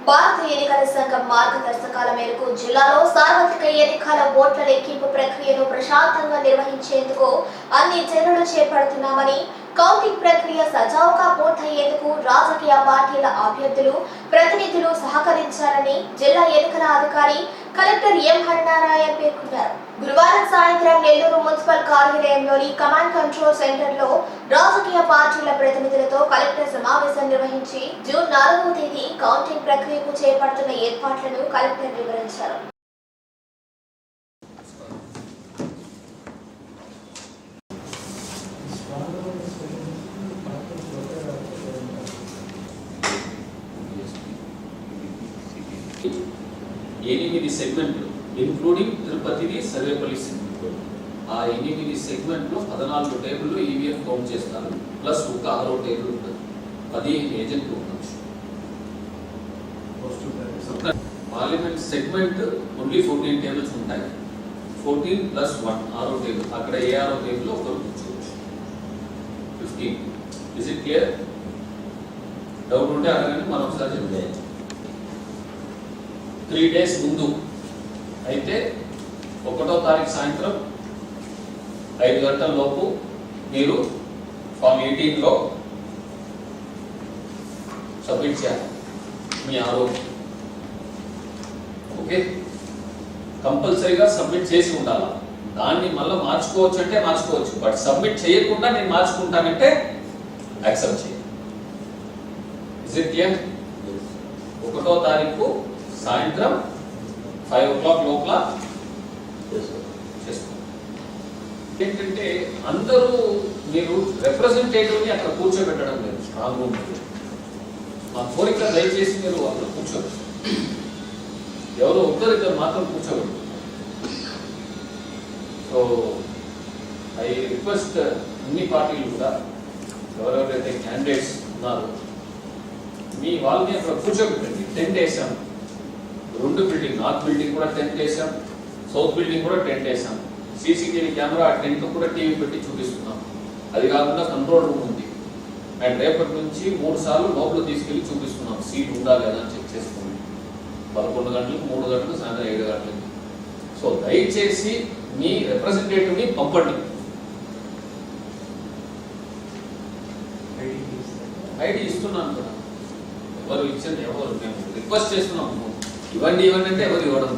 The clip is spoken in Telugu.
భారత ఎన్నికల సంఘం మార్గదర్శకాల మేరకు జిల్లాలో సార్వత్రిక ఎన్నికల ఓట్ల లెక్కింపు ప్రక్రియను ప్రశాంతంగా నిర్వహించేందుకు అన్ని చర్యలు చేపడుతున్నామని కౌంటింగ్ ప్రక్రియ సజావుగా పూర్తయ్యేందుకు రాజకీయ పార్టీల అభ్యర్థులు ప్రతినిధులు సహకరించాలని జిల్లా ఎన్నికల అధికారి కలెక్టర్ ఎం హరినారాయణ పేర్కొన్నారు. గురువారం సాయంత్రం నెల్లూరు మున్సిపల్ కార్యాలయంలోని కమాండ్ కంట్రోల్ సెంటర్లో రాజకీయ పార్టీల ప్రతినిధులతో కలెక్టర్ సమావేశం నిర్వహించి జూన్ నాలుగవ తేదీ కౌంటింగ్ ప్రక్రియకు చేపడుతున్న ఏర్పాట్లను కలెక్టర్ వివరించారు. ఎనిమిది సెగ్మెంట్లు ఇంక్లూడింగ్ తిరుపతిది సర్వేపల్లి సెగ్మెంట్ ఆ ఎనిమిది సెగ్మెంట్లో పద్నాలుగు టేబుల్లో ఈవీఎం కౌంట్ చేస్తారు ప్లస్ ఒక ఆరో టేబుల్ ఉంటుంది. పదిహేను ఏజెంట్లు ఉండొచ్చు. Parliament segment only fourteen tables ఉంటాయి. Fourteen plus one ARO table. అక్కడ ఏ ఆరో టేబుల్ ఒకరు కూర్చోవచ్చు. Fifteen is it clear doubt ఉంటే అడగండి మనం ఒకసారి చెప్తాం త్రీ డేస్ ముందు. అయితే ఒకటో తారీఖు సాయంత్రం ఐదు గంటల లోపు మీరు ఫామ్ ఎయిటీన్లో సబ్మిట్ చేయాలి మీ ఆరోగ్యం. ఓకే? కంపల్సరీగా సబ్మిట్ చేసి ఉండాలి? దాన్ని మళ్ళీ మార్చుకోవచ్చు అంటే మార్చుకోవచ్చు. బట్ సబ్మిట్ చేయకుండా నేను మార్చుకుంటానంటే యాక్సెప్ట్ ఇస్ ఇట్ ఒకటో తారీఖు సాయంత్రం ఫైవ్ ఓ క్లాక్ లోపల చేసుకోండి ఏంటంటే అందరూ మీరు రిప్రజెంటేటివ్ని అక్కడ కూర్చోబెట్టడం లేదు స్ట్రాంగ్ రూమ్ మా కోరిక దయచేసి మీరు అక్కడ కూర్చోబెట్టు ఎవరో ఒక్కరిద్దరు మాత్రం కూర్చోబెట్టు. సో ఐ రిక్వెస్ట్ అన్ని పార్టీలు కూడా ఎవరెవరైతే క్యాండిడేట్స్ ఉన్నారో మీ వాళ్ళని అక్కడ కూర్చోబెట్టండి. టెంట్ వేసాం రెండు బిల్డింగ్ నార్త్ బిల్డింగ్ కూడా టెంట్ వేసాం సౌత్ బిల్డింగ్ కూడా టెంట్ వేసాం సీసీటీవీ కెమెరా ఆ టెంట్ కూడా టీవీ పెట్టి చూపిస్తున్నాం. అది కాకుండా కంట్రోల్ రూమ్ ఉంది. అండ్ రేపటి నుంచి మూడు సార్లు లోపల తీసుకెళ్ళి చూపిస్తున్నాం. సీట్ ఉందా లేదా అని చెక్ చేసుకోండి. పదకొండు గంటలకు మూడు గంటలకు సాయంత్రం ఏడు గంటలకు. సో దయచేసి మీ రిప్రజెంటేటివ్ని పంపండి. ఐడి ఇస్తున్నాను కదా. ఎవరు ఇచ్చింది ఎవరు మేము రిక్వెస్ట్ చేస్తున్నాము ఇవ్వండి ఇవ్వండి అంటే ఎవరు ఇవ్వడం